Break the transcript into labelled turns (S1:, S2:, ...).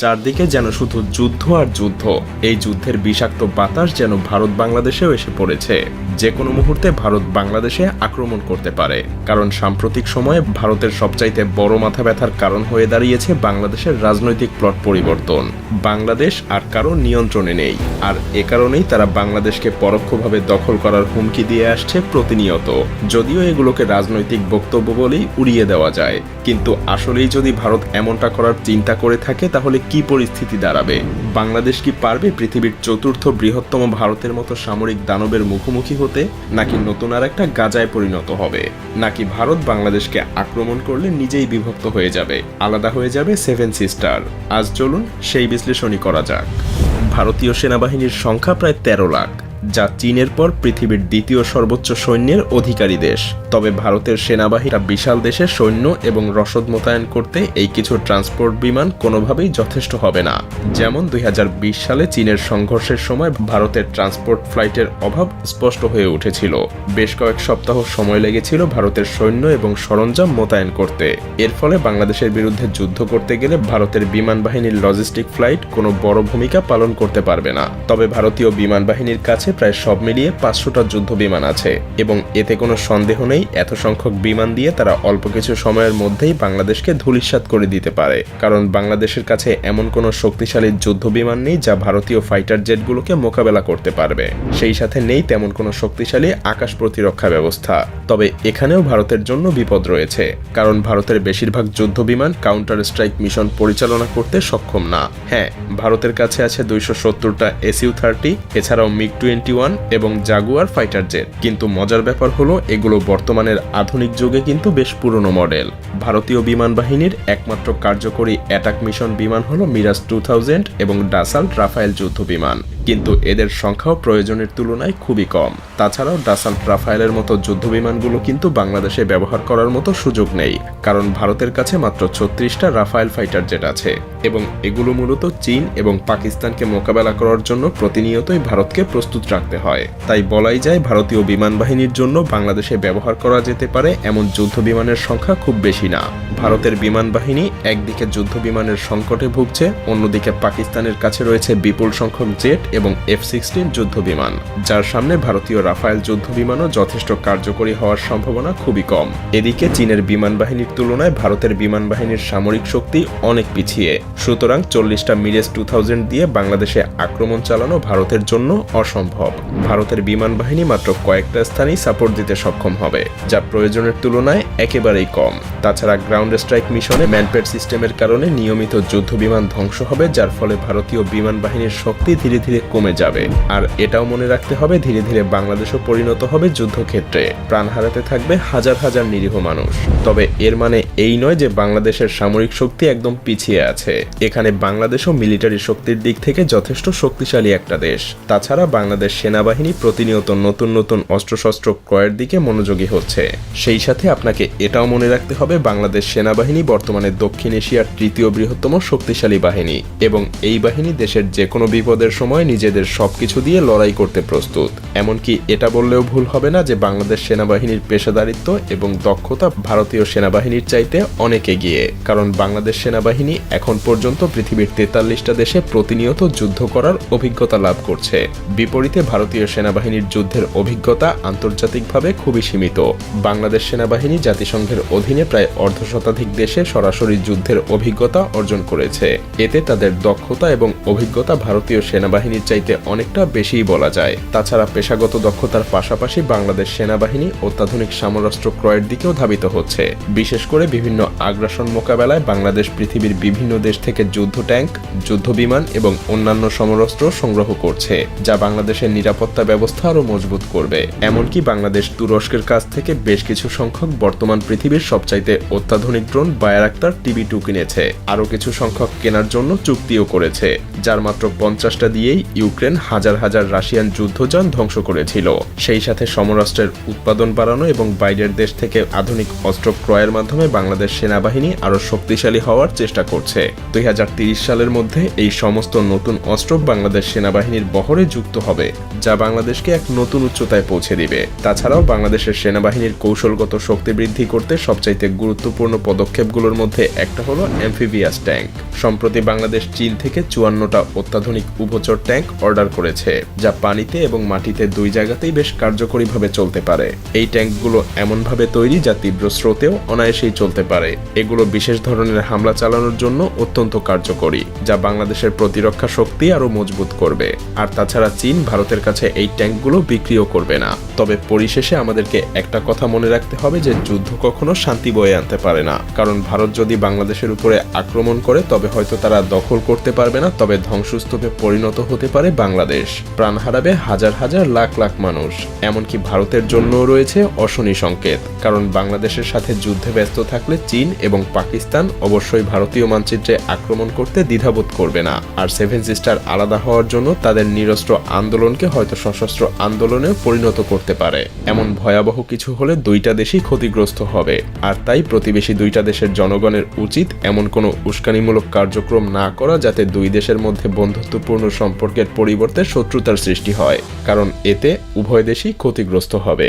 S1: চারদিকে যেন শুধু যুদ্ধ আর যুদ্ধ। এই যুদ্ধের বিষাক্ত বাতাস যেন ভারত বাংলাদেশেও এসে পড়েছে। যে কোনো মুহূর্তে ভারত বাংলাদেশে আক্রমণ করতে পারে। কারণ সাম্প্রতিক সময়ে ভারতের সবচাইতে বড় মাথা ব্যথার কারণ হয়ে দাঁড়িয়েছে বাংলাদেশের রাজনৈতিক প্লট পরিবর্তন। বাংলাদেশ আর কারও নিয়ন্ত্রণে নেই। আর এ কারণেই তারা বাংলাদেশকে পরোক্ষভাবে দখল করার হুমকি দিয়ে আসছে প্রতিনিয়ত। যদিও এগুলোকে রাজনৈতিক বক্তব্য বলেই উড়িয়ে দেওয়া যায়। কিন্তু আসলেই যদি ভারত এমনটা করার চিন্তা করে থাকে, তাহলে কি পরিস্থিতি দাঁড়াবে? বাংলাদেশ কি পারবে পৃথিবীর চতুর্থ বৃহত্তম ভারতের মতো সামরিক দানবের মুখোমুখি হতে? নাকি নতুন আর একটা গাজায় পরিণত হবে? নাকি ভারত বাংলাদেশকে আক্রমণ করলে নিজেই বিভক্ত হয়ে যাবে? আলাদা হয়ে যাবে সেভেন সিস্টার আজ চলুন সেই বিশ্লেষণই করা যাক। ভারতীয় সেনাবাহিনীর সংখ্যা প্রায় তেরো লাখ। যা চীনের পর পৃথিবীর দ্বিতীয় সর্বোচ্চ সৈন্যের অধিকারী দেশ। তবে ভারতের সেনাবাহিনী বিশাল দেশে সৈন্য এবং রসদ মোতায়েন করতে এই কিছু ট্রান্সপোর্ট বিমান কোনোভাবেই যথেষ্ট হবে না। যেমন দুই হাজার বিশ সালে চীনের সংঘর্ষের সময় ভারতের ট্রান্সপোর্ট ফ্লাইটের অভাব স্পষ্ট হয়ে উঠেছিল। বেশ কয়েক সপ্তাহ সময় লেগেছিল ভারতের সৈন্য এবং সরঞ্জাম মোতায়েন করতে। এর ফলে বাংলাদেশের বিরুদ্ধে যুদ্ধ করতে গেলে ভারতের বিমান বাহিনীর লজিস্টিক ফ্লাইট কোনো বড় ভূমিকা পালন করতে পারবে না। তবে ভারতীয় বিমান বাহিনীর কাছে প্রায় সব মিলিয়ে পাঁচশোটা যুদ্ধ বিমান আছে। এবং এতে কোনো সন্দেহ নেই, এত সংখ্যক বিমান দিয়ে তারা অল্প কিছু সময়ের মধ্যেই বাংলাদেশকে ধূলিসাৎ করে দিতে পারে। কারণ বাংলাদেশের কাছে এমন কোনো শক্তিশালী যুদ্ধ বিমান নেই যা ভারতীয় ফাইটার জেটগুলোকে মোকাবেলা করতে পারবে। সেই সাথে নেই তেমন কোনো শক্তিশালী আকাশ প্রতিরক্ষা ব্যবস্থা। তবে এখানেও ভারতের জন্য বিপদ রয়েছে। কারণ ভারতের বেশিরভাগ যুদ্ধ বিমান কাউন্টার স্ট্রাইক মিশন পরিচালনা করতে সক্ষম না। হ্যাঁ ভারতের কাছে আছে দুইশো সত্তরটা এসইউ থার্টি, এছাড়াও মিগ টোয়েন্টি ওয়ান এবং জাগুয়ার ফাইটার জেট কিন্তু মজার ব্যাপার হলো, এগুলো বর্তমানের আধুনিক যুগে কিন্তু বেশ পুরনো মডেল। ভারতীয় বিমান বাহিনীর একমাত্র কার্যকরী অ্যাটাক মিশন বিমান হলো মিরাজ টু থাউজেন্ড এবং ডাসাল্ট রাফায়েল যুদ্ধ বিমান। কিন্তু এদের সংখ্যাও প্রয়োজনের তুলনায় খুবই কম। তাছাড়াও ডাসাল্ট রাফায়েলের মতো যুদ্ধ বিমানগুলো কিন্তু বাংলাদেশে ব্যবহার করার মতো সুযোগ নেই, কারণ ভারতের কাছে মাত্র ছত্রিশটা রাফায়েল ফাইটার জেট আছে এবং এগুলো মূলত চীন এবং পাকিস্তানকে মোকাবেলা করার জন্য প্রতিনিয়তই ভারতকে প্রস্তুত রাখতে হয়। তাই বলাই যায় ভারতীয় বিমান বাহিনীর জন্য বাংলাদেশে ব্যবহার করা যেতে পারে এমন যুদ্ধ বিমানের সংখ্যা খুব বেশি না। ভারতের বিমান বাহিনী একদিকে যুদ্ধ বিমানের সংকটে ভুগছে, অন্যদিকে পাকিস্তানের কাছে রয়েছে বিপুল সংখ্যক জেট এবং এফ সিক্সটিন যুদ্ধ বিমান যার সামনে ভারতীয় রাফায়েল যুদ্ধ বিমানও যথেষ্ট কার্যকরী হওয়ার সম্ভাবনা খুবই কম। এদিকে চীনের বিমান বাহিনীর তুলনায় ভারতের বিমান বাহিনীর সামরিক শক্তি অনেক পিছিয়ে। সুতরাং চল্লিশটা মিরেজ টু থাউজেন্ড দিয়ে বাংলাদেশে আক্রমণ চালানো ভারতের জন্য অসম্ভব। ভারতের বিমান বাহিনী মাত্র কয়েকটা স্থানেই সাপোর্ট দিতে সক্ষম হবে, যা প্রয়োজনের তুলনায় একেবারেই কম। তাছাড়া গ্রাউন্ড স্ট্রাইক মিশনে ম্যানপেড সিস্টেমের কারণে নিয়মিত যুদ্ধ বিমান ধ্বংস হবে, যার ফলে ভারতীয় বিমান বাহিনীর শক্তি ধীরে ধীরে কমে যাবে। আর এটাও মনে রাখতে হবে, ধীরে ধীরে বাংলাদেশও পরিণত হবে যুদ্ধক্ষেত্রে। প্রাণ হারাতে থাকবে হাজার হাজার নিরীহ মানুষ। তবে এর মানে এই নয় যে বাংলাদেশের সামরিক শক্তি একদম পিছিয়ে আছে। এখানে বাংলাদেশও মিলিটারি শক্তির দিক থেকে যথেষ্ট শক্তিশালী একটা দেশ। তাছাড়া বাংলাদেশ সেনাবাহিনী প্রতিনিয়ত নতুন নতুন অস্ত্রশস্ত্র ক্রয়ের দিকে মনোযোগী হচ্ছে। সেই সাথে আপনাকে এটাও মনে রাখতে হবে, বাংলাদেশ সেনাবাহিনী বর্তমানে দক্ষিণ এশিয়ার তৃতীয় বৃহত্তম শক্তিশালী বাহিনী। এবং এই বাহিনী দেশের যে কোনো বিপদের সময় নিজেদের সবকিছু দিয়ে লড়াই করতে প্রস্তুত। এমনকি এটা বললেও ভুল হবে না যে বাংলাদেশ সেনাবাহিনীর পেশাদারিত্ব এবং দক্ষতা ভারতীয় সেনাবাহিনীর চাইতে অনেক এগিয়ে। কারণ বাংলাদেশ সেনাবাহিনী এখন পর্যন্ত পৃথিবীর তেতাল্লিশটা দেশে প্রতিনিয়ত যুদ্ধ করার অভিজ্ঞতা লাভ করছে। বিপরীতে ভারতীয় সেনাবাহিনীর যুদ্ধের অভিজ্ঞতা আন্তর্জাতিকভাবে খুবই সীমিত। বাংলাদেশ সেনাবাহিনী জাতিসংঘের অধীনে প্রায় অর্ধ শতাধিক দেশে সরাসরি যুদ্ধের অভিজ্ঞতা অর্জন করেছে। এতে তাদের দক্ষতা এবং অভিজ্ঞতা ভারতীয় সেনাবাহিনীর চাইতে অনেকটা বেশিই বলা যায়। তাছাড়া পেশাগত দক্ষতার পাশাপাশি বাংলাদেশ সেনাবাহিনী অত্যাধুনিক সমরাস্ত্র ক্রয়ের দিকেও ধাবিত হচ্ছে। বিশেষ করে বিভিন্ন আগ্রাসন মোকাবেলায় বাংলাদেশ পৃথিবীর বিভিন্ন দেশ থেকে যুদ্ধ ট্যাঙ্ক, যুদ্ধ বিমান এবং অন্যান্য সমরাস্ত্র সংগ্রহ করছে, যা বাংলাদেশের নিরাপত্তা ব্যবস্থা আরও মজবুত করবে। এমনকি বাংলাদেশ তুরস্কের কাছ থেকে বেশ কিছু সংখ্যক বর্তমান পৃথিবীর সবচাইতে অত্যাধুনিক ড্রোন বায়ারাক্তার টিভি টু কিনেছে। আরও কিছু সংখ্যক কেনার জন্য চুক্তিও করেছে, যার মাত্র পঞ্চাশটা দিয়েই ইউক্রেন হাজার হাজার রাশিয়ান যুদ্ধযান ধ্বংস করেছিল। সেই সাথে সমরাষ্ট্রের উৎপাদন বাড়ানো এবং বাইরের দেশ থেকে আধুনিক অস্ত্র ক্রয়ের মাধ্যমে বাংলাদেশ সেনাবাহিনী আরও শক্তিশালী হওয়ার চেষ্টা করছে। দুই সালের মধ্যে এই সমস্ত নতুন অস্ত্র বাংলাদেশ সেনাবাহিনীর বহরে যুক্ত হবে, যা বাংলাদেশকে এক নতুন উচ্চতায় পৌঁছে দিবে। তাছাড়াও বাংলাদেশের সেনাবাহিনীর কৌশলগত শক্তি বৃদ্ধি করতে সবচাইতে গুরুত্বপূর্ণ পদক্ষেপগুলোর মধ্যে একটা হলো অ্যাম্ফিবিয়াস ট্যাঙ্ক সম্প্রতি বাংলাদেশ চীন থেকে চুয়ান্নটা অত্যাধুনিক উভচর ট্যাঙ্ক অর্ডার করেছে, যা পানিতে এবং মাটিতে দুই জায়গাতেই বেশ কার্যকরীভাবে চলতে পারে। এই ট্যাঙ্কগুলো এমনভাবে তৈরি যা তীব্র স্রোতেও অনায়াসেই চলতে পারে। এগুলো বিশেষ ধরনের হামলা চালানোর জন্য অত্যন্ত কার্যকরী, যা বাংলাদেশের প্রতিরক্ষা শক্তি আরও মজবুত করবে। আর তাছাড়া চীন ভারতের কাছে এই ট্যাঙ্কগুলো বিক্রিও করবে না। তবে পরিশেষে আমাদেরকে একটা কথা মনে রাখতে হবে যে যুদ্ধ কখনো শান্তি বয়ে আনতে পারে না। কারণ ভারত যদি বাংলাদেশের উপরে আক্রমণ করে, তবে হয়তো তারা দখল করতে পারবে না, তবে ধ্বংসস্তূপে পরিণত হতে পারে বাংলাদেশ। প্রাণ হারাবে হাজার হাজার লাখ লাখ মানুষ। এমনকি ভারতের জন্যও রয়েছে অশনি সংকেত। কারণ বাংলাদেশের সাথে যুদ্ধে ব্যস্ত থাকলে চীন এবং পাকিস্তান অবশ্যই ভারতীয় মানচিত্রে আক্রমণ করতে দ্বিধাবোধ করবে না। আর সেভেন সিস্টার আলাদা হওয়ার জন্য তাদের নিরস্ত্র আন্দোলনকে হয়তো সশস্ত্র আন্দোলনে পরিণত করতে পারে। এমন ভয়াবহ কিছু হলে দুইটা দেশই ক্ষতিগ্রস্ত হবে। আর তাই প্রতিবেশী দুইটা দেশের জনগণের উচিত এমন কোনো উস্কানিমূলক কার্যক্রম না করা যাতে দুই দেশের মধ্যে বন্ধুত্বপূর্ণ সম্পর্কের পরিবর্তে শত্রুতার সৃষ্টি হয় কারণ এতে উভয় দেশই ক্ষতিগ্রস্ত হবে।